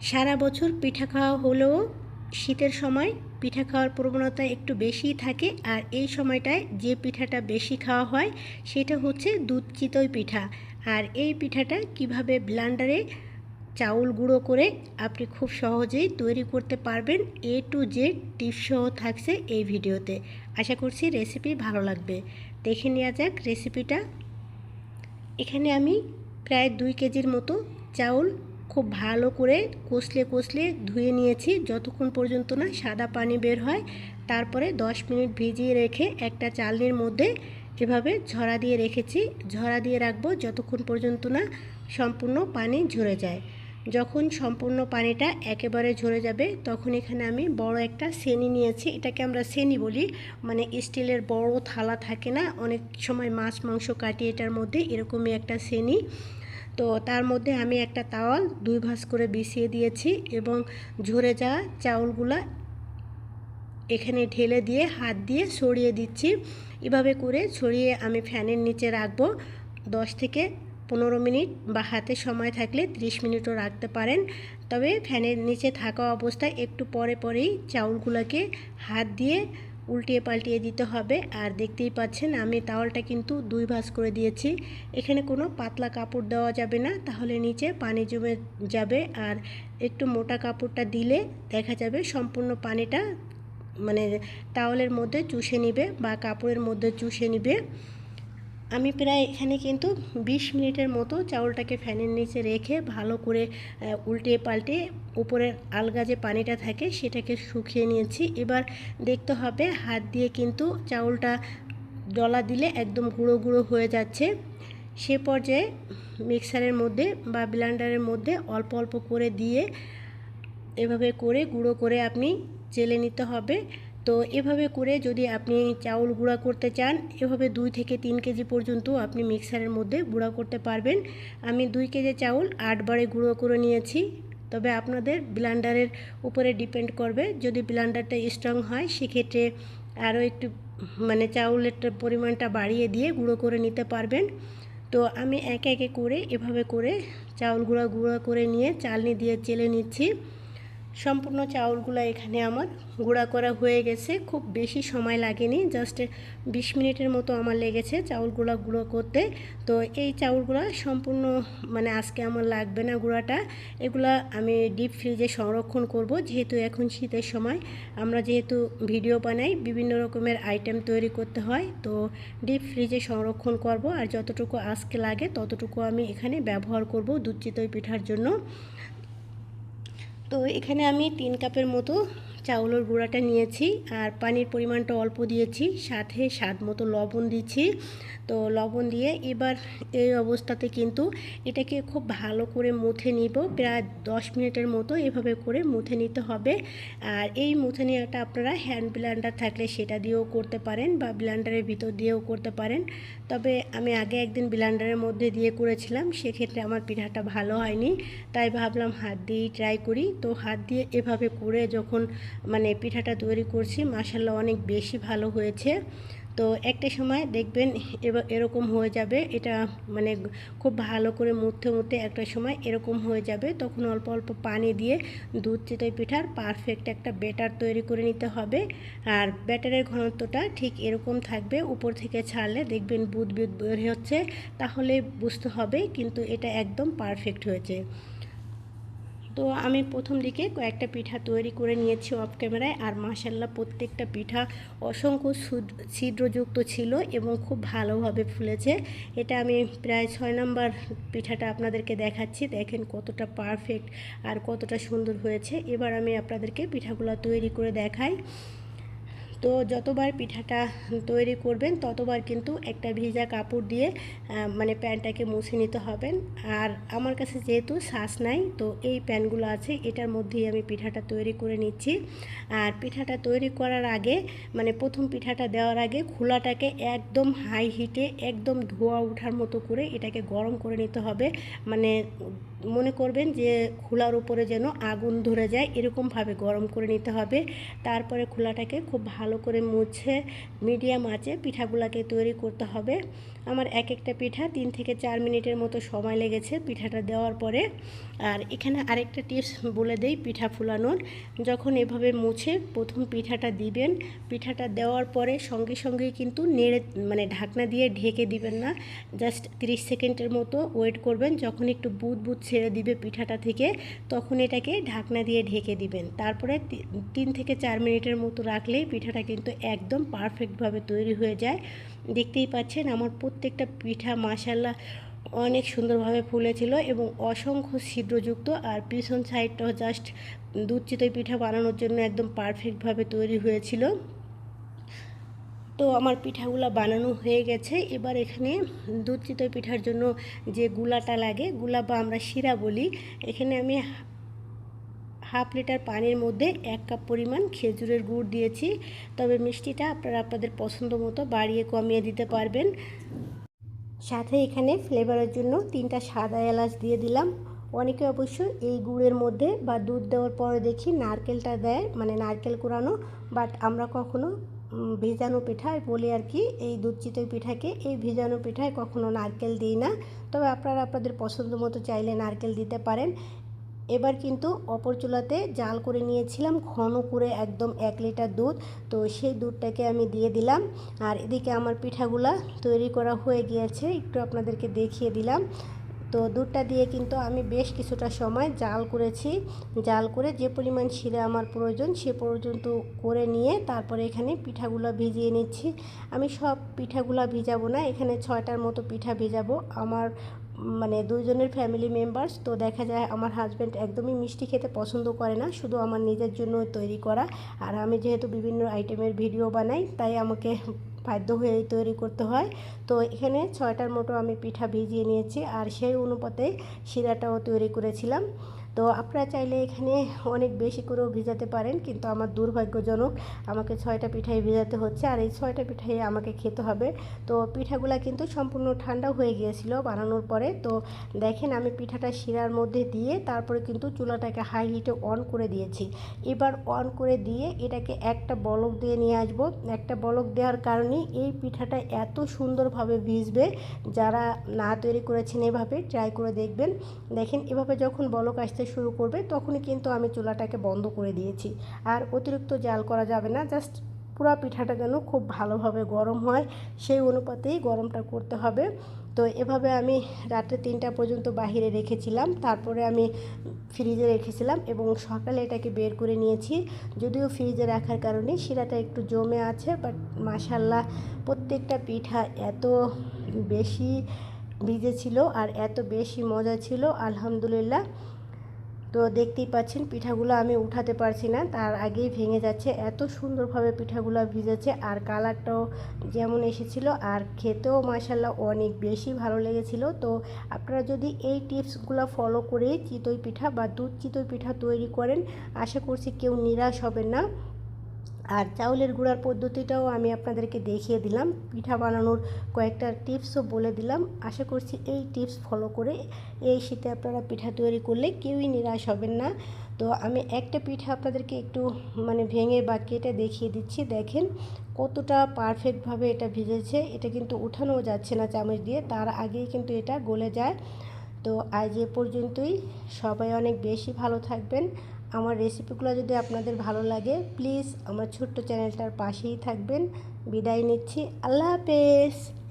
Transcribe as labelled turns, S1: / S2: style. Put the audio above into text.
S1: সারা বছর পিঠা খাওয়া হলেও শীতের সময় পিঠা খাওয়ার প্রবণতা একটু বেশিই থাকে আর এই সময়টায় যে পিঠাটা বেশি খাওয়া হয় সেটা হচ্ছে দুধ চিতই পিঠা। আর এই পিঠাটা কীভাবে ব্লান্ডারে চাউল গুঁড়ো করে আপনি খুব সহজেই তৈরি করতে পারবেন এ টু জেড টিপস থাকছে এই ভিডিওতে। আশা করছি রেসিপি ভালো লাগবে। দেখে নেওয়া যাক রেসিপিটা এখানে আমি প্রায় দুই কেজির মতো চাউল খুব ভালো করে কষলে কষলে ধুয়ে নিয়েছি। যতক্ষণ পর্যন্ত না সাদা পানি বের হয়, তারপরে 10 মিনিট ভিজিয়ে রেখে একটা চালনির মধ্যে এভাবে ঝরা দিয়ে রেখেছি। ঝরা দিয়ে রাখব যতক্ষণ পর্যন্ত না সম্পূর্ণ পানি ঝরে যায়। যখন সম্পূর্ণ পানিটা একেবারে ঝরে যাবে, তখন এখানে আমি বড় একটা সেনি নিয়েছি। এটাকে আমরা সেনি বলি। মানে স্টিলের বড় থালা থাকে না? অনেক সময় মাছ, মাংস কাটি এটার মধ্যে এরকমই একটা সেনি। তো তার মধ্যে আমি একটা তাওয়াল দুই ভাঁজ করে বিছিয়ে দিয়েছি এবং ঝরে যাওয়া চাউলগুলা এখানে ঢেলে দিয়ে হাত দিয়ে ছড়িয়ে দিচ্ছি। এভাবে করে ছড়িয়ে আমি ফ্যানের নিচে রাখব। দশ থেকে পনেরো মিনিট বা হাতে সময় থাকলে 30 মিনিটও রাখতে পারেন। তবে ফ্যানের নিচে থাকা অবস্থায় একটু পরে পরেই চাউলগুলোকে হাত দিয়ে উল্টিয়ে পাল্টিয়ে দিতে হবে। আর দেখতেই পাচ্ছেন, আমি তাওয়ালটা কিন্তু দুই ভাঁজ করে দিয়েছি। এখানে কোনো পাতলা কাপড় দেওয়া যাবে না, তাহলে নিচে পানি জমে যাবে। আর একটু মোটা কাপড়টা দিলে দেখা যাবে সম্পূর্ণ পানিটা মানে তাওয়ালের মধ্যে চুষে নিবে বা কাপড়ের মধ্যে চুষে নিবে। আমি প্রায় এখানে কিন্তু 20 মিনিটের মতো চাউলটাকে ফ্যানের নিচে রেখে ভালো করে উল্টে পাল্টে উপরের আলগা যে পানিটা থাকে সেটাকে শুকিয়ে নিয়েছি। এবার দেখতে হবে হাত দিয়ে কিন্তু চাউলটা ডলা দিলে একদম গুঁড়ো গুঁড়ো হয়ে যাচ্ছে। সে পর্যায়ে মিক্সারের মধ্যে বা ব্লেন্ডারের মধ্যে অল্প অল্প করে দিয়ে এভাবে করে গুঁড়ো করে আপনি চেলে নিতে হবে। তো এভাবে করে যদি আপনি চাউল গুঁড়া করতে চান, এভাবে দুই থেকে তিন কেজি পর্যন্ত আপনি মিক্সারের মধ্যে গুঁড়া করতে পারবেন। আমি দুই কেজি চাউল আটবারে গুঁড়ো করে নিয়েছি। তবে আপনাদের ব্লান্ডারের উপরে ডিপেন্ড করবে। যদি ব্লান্ডারটা স্ট্রং হয়, সেক্ষেত্রে আরও একটু মানে চাউলের পরিমাণটা বাড়িয়ে দিয়ে গুঁড়ো করে নিতে পারবেন। তো আমি একে একে করে এভাবে করে চাউল গুঁড়া গুঁড়া করে নিয়ে চালনি দিয়ে চেলে নিচ্ছি। সম্পূর্ণ চাউলগুলো এখানে আমার গুঁড়া করা হয়ে গেছে। খুব বেশি সময় লাগেনি জাস্ট বিশ মিনিটের মতো আমার লেগেছে চাউলগুলো গুঁড়ো করতে। তো এই চাউলগুলো সম্পূর্ণ মানে আজকে আমার লাগবে না গুঁড়াটা, এগুলো আমি ডিপ ফ্রিজে সংরক্ষণ করব। যেহেতু এখন শীতের সময়, আমরা যেহেতু ভিডিও বানাই, বিভিন্ন রকমের আইটেম তৈরি করতে হয়, তো ডিপ ফ্রিজে সংরক্ষণ করব। আর যতটুকু আজকে লাগে, ততটুকু আমি এখানে ব্যবহার করব দুধ চিতই পিঠার জন্য। তো এখানে আমি তিন কাপের মতো চাউলের গুঁড়াটা নিয়েছি আর পানির পরিমাণটা অল্প দিয়েছি, সাথে স্বাদ মতো লবণ দিচ্ছি। তো লবণ দিয়ে এবার এই অবস্থাতে কিন্তু এটাকে খুব ভালো করে মুথে নিব, প্রায় দশ মিনিটের মতো এভাবে করে মুথে নিতে হবে। আর এই মুথে নেওয়াটা আপনারা হ্যান্ড ব্লেন্ডার থাকলে সেটা দিয়েও করতে পারেন বা ব্লেন্ডারের ভিতর দিয়েও করতে পারেন। তবে আমি আগে একদিন ব্লেন্ডারের মধ্যে দিয়ে করেছিলাম, সেক্ষেত্রে আমার পিঠাটা ভালো হয়নি। তাই ভাবলাম হাত দিয়েই ট্রাই করি। তো হাত দিয়ে এভাবে করে যখন মানে পিঠাটা তৈরি করছি মাসাল্লাহ অনেক বেশি ভালো হয়েছে। তো একটা সময় দেখবেন এরকম হয়ে যাবে, এটা মানে খুব ভালো করে মুড়তে মুড়তে একটা সময় এরকম হয়ে যাবে। তখন অল্প অল্প পানি দিয়ে দুধ চিতই পিঠার পারফেক্ট একটা ব্যাটার তৈরি করে নিতে হবে। আর ব্যাটারের ঘনত্বটা ঠিক এরকম থাকবে, উপর থেকে ছাড়লে দেখবেন বুধ বুধ বের হচ্ছে, তাহলে বুঝতে হবে কিন্তু এটা একদম পারফেক্ট হয়েছে। তো আমি প্রথম দিকে কয়েকটা পিঠা তৈরি করে নিয়েছি অফ ক্যামেরায় আর মাসাল্লাহ প্রত্যেকটা পিঠা অসংখ্য ছিদ্রযুক্ত ছিল এবং খুব ভালোভাবে ফুলেছে। এটা আমি প্রায় ছয় নম্বর পিঠাটা আপনাদেরকে দেখাচ্ছি। দেখেন কতটা পারফেক্ট আর কতটা সুন্দর হয়েছে। এবার আমি আপনাদেরকে পিঠাগুলো তৈরি করে দেখাই। তো যতবার পিঠাটা তৈরি করবেন, ততবার কিন্তু একটা ভিজা কাপড় দিয়ে মানে প্যানটাকে মুছে নিতে হবেন আর আমার কাছে যেহেতু শ্বাস নাই, তো এই প্যানগুলো আছে, এটার মধ্যেই আমি পিঠাটা তৈরি করে নিচ্ছি। আর পিঠাটা তৈরি করার আগে মানে প্রথম পিঠাটা দেওয়ার আগে খোলাটাকে একদম হাই হিটে একদম ধোয়া ওঠার মতো করে এটাকে গরম করে নিতে হবে। মানে মনে করবেন যে খোলার উপরে যেন আগুন ধরে যায়, এরকমভাবে গরম করে নিতে হবে। তারপরে খোলাটাকে খুব ভালো করে মুছে, মিডিয়াম আঁচে পিঠাগুলাকে তৈরি করতে হবে। আমার এক একটা পিঠা তিন থেকে চার মিনিটের মতো সময় লেগেছে পিঠাটা দেওয়ার পরে। আর এখানে আরেকটা টিপস বলে দেই পিঠা ফুলানোর। যখন এভাবে মুছে প্রথম পিঠাটা দিবেন, পিঠাটা দেওয়ার পরে সঙ্গে সঙ্গেই কিন্তু নেড়ে মানে ঢাকনা দিয়ে ঢেকে দিবেন না। জাস্ট 30 সেকেন্ডের মতো ওয়েট করবেন। যখন একটু বুদ বুদ ছেড়ে দিবে পিঠাটা থেকে, তখন এটাকে ঢাকনা দিয়ে ঢেকে দিবেন। তারপরে তিন থেকে চার মিনিটের মতো রাখলেই পিঠাটা কিন্তু একদম পারফেক্টভাবে তৈরি হয়ে যায়। দেখতেই পাচ্ছেন আমার প্রত্যেকটা পিঠা মাসাল্লাহ অনেক সুন্দরভাবে ফুলেছিল এবং অসংখ্য ছিদ্রযুক্ত আর পিছন সাইডটাও জাস্ট দুধ চিতই পিঠা বানানোর জন্য একদম পারফেক্টভাবে তৈরি হয়েছিল। তো আমার পিঠাগুলা বানানো হয়ে গেছে। এবার এখানে দুধ চিতই পিঠার জন্য যে গুলাটা লাগে গুলা বা আমরা শিরা বলি, এখানে আমি হাফ লিটার পানির মধ্যে এক কাপ পরিমাণ খেজুরের গুড় দিয়েছি। তবে মিষ্টিটা আপনারা আপনাদের পছন্দ মতো বাড়িয়ে কমিয়ে দিতে পারবেন। সাথে এখানে ফ্লেভারের জন্য তিনটা সাদা এলাচ দিয়ে দিলাম। অনেকে অবশ্য এই গুড়ের মধ্যে বা দুধ দেওয়ার পরে দেখি নারকেলটা দেয় মানে নারকেল কোরানো বাট আমরা কখনো ভেজানো পিঠায় বলি আর কি, এই দুধ চিতই পিঠাকে, এই ভেজানো পিঠায় কখনো নারকেল দিই না। তবে আপনারা আপনাদের পছন্দ মতো চাইলে নারকেল দিতে পারেন। এবার কিন্তু অপর চুলাতে জাল করে নিয়েছিলাম, ঘন করে একদম এক লিটার দুধ। তো সেই দুধটাকে আমি দিয়ে দিলাম। আর এদিকে আমার পিঠাগুলা তৈরি করা হয়ে গিয়েছে, একটু আপনাদেরকে দেখিয়ে দিলাম। তো দুধটা দিয়ে কিন্তু আমি বেশ কিছুটা সময় জাল করেছি। জাল করে যে পরিমাণ শিরা আমার প্রয়োজন, সে পর্যন্ত করে নিয়ে তারপরে এখানে পিঠাগুলো ভিজিয়ে নিচ্ছি। আমি সব পিঠাগুলো ভিজাবো না, এখানে ছয়টার মতো পিঠা ভিজাবো। আমার মানে দুইজনের ফ্যামিলি মেম্বার্স তো দেখা যায় আমার হাজব্যান্ড একদমই মিষ্টি খেতে পছন্দ করে না, শুধু আমার নিজের জন্য তৈরি করা। আর আমি যেহেতু বিভিন্ন আইটেমের ভিডিও বানাই, তাই আমাকে বাধ্য হয়ে তৈরি করতে হয়। তো এখানে ছয়টার মতো আমি পিঠা ভিজিয়ে নিয়েছি। আর সেই অনুপাতে শিরাটাও তৈরি করেছিলাম। তো আপনারা চাইলে এখানে অনেক বেশি করেও ভিজাতে পারেন, কিন্তু আমার দুর্ভাগ্যজনক আমাকে ছয়টা পিঠাই ভেজাতে হচ্ছে, আর এই ছয়টা পিঠাই আমাকে খেতে হবে। তো পিঠাগুলা কিন্তু সম্পূর্ণ ঠান্ডা হয়ে গিয়েছিল বানানোর পরে। তো দেখেন আমি পিঠাটা শিরার মধ্যে দিয়ে তারপরে কিন্তু চুলাটাকে হাই হিটে অন করে দিয়েছি। এবার অন করে দিয়ে এটাকে একটা বলক দিয়ে নিয়ে আসব। একটা বলক দেওয়ার কারণে এই পিঠাটা এত সুন্দরভাবে ভিজবে। যারা না তৈরি করেছেন এভাবে ট্রাই করে দেখবেন। দেখেন এভাবে যখন বলক আসতে শুরু করবে, তখনই কিন্তু আমি চুলাটাকে বন্ধ করে দিয়েছি। আর অতিরিক্ত জাল করা যাবে না, জাস্ট পুরো পিঠাটা যেন খুব ভালোভাবে গরম হয়, সেই অনুপাতেই গরমটা করতে হবে। তো এভাবে আমি রাত্রে তিনটা পর্যন্ত বাহিরে রেখেছিলাম, তারপরে আমি ফ্রিজে রেখেছিলাম এবং সকালে এটাকে বের করে নিয়েছি। যদিও ফ্রিজে রাখার কারণে শিরাটা একটু জমে আছে বাট মাসাল্লাহ প্রত্যেকটা পিঠা এত বেশি ভিজেছিল আর এত বেশি মজা ছিল, আলহামদুলিল্লাহ। তো দেখতেই পাচ্ছেন, পিঠাগুলো আমি উঠাতে পারছি না। তার আগেই ভেঙে যাচ্ছে। এত সুন্দরভাবে পিঠাগুলো ভিজেছে আর কালারটাও যেমন এসেছিল আর খেতেও মাসাল্লাহ অনেক বেশি ভালো লেগেছিল। তো আপনারা যদি এই টিপসগুলো ফলো করে চিতই পিঠা বা দুধ চিতই পিঠা তৈরি করেন, আশা করছি কেউ নিরাশ হবেন না। আর চাউলের গুঁড়ার পদ্ধতিটাও আমি আপনাদেরকে দেখিয়ে দিলাম। পিঠা বানানোর কয়েকটা টিপসও বলে দিলাম। আশা করছি এই টিপস ফলো করে এই শীতে আপনারা পিঠা তৈরি করলে কেউই নিরাশ হবেন না। তো আমি একটা পিঠা আপনাদেরকে একটু মানে ভেঙে বা কেটে দেখিয়ে দিচ্ছি। দেখেন কতটা পারফেক্টভাবে এটা ভিজেছে। এটা কিন্তু উঠানোও যাচ্ছে না চামচ দিয়ে, তার আগেই কিন্তু এটা গলে যায়। তো আজ এ পর্যন্তই। সবাই অনেক বেশি ভালো থাকবেন। আমার রেসিপিগুলো যদি আপনাদের ভালো লাগে প্লিজ আমার ছোট্ট চ্যানেলটার পাশেই থাকবেন। বিদায় নিচ্ছি। আল্লাহ হাফেজ।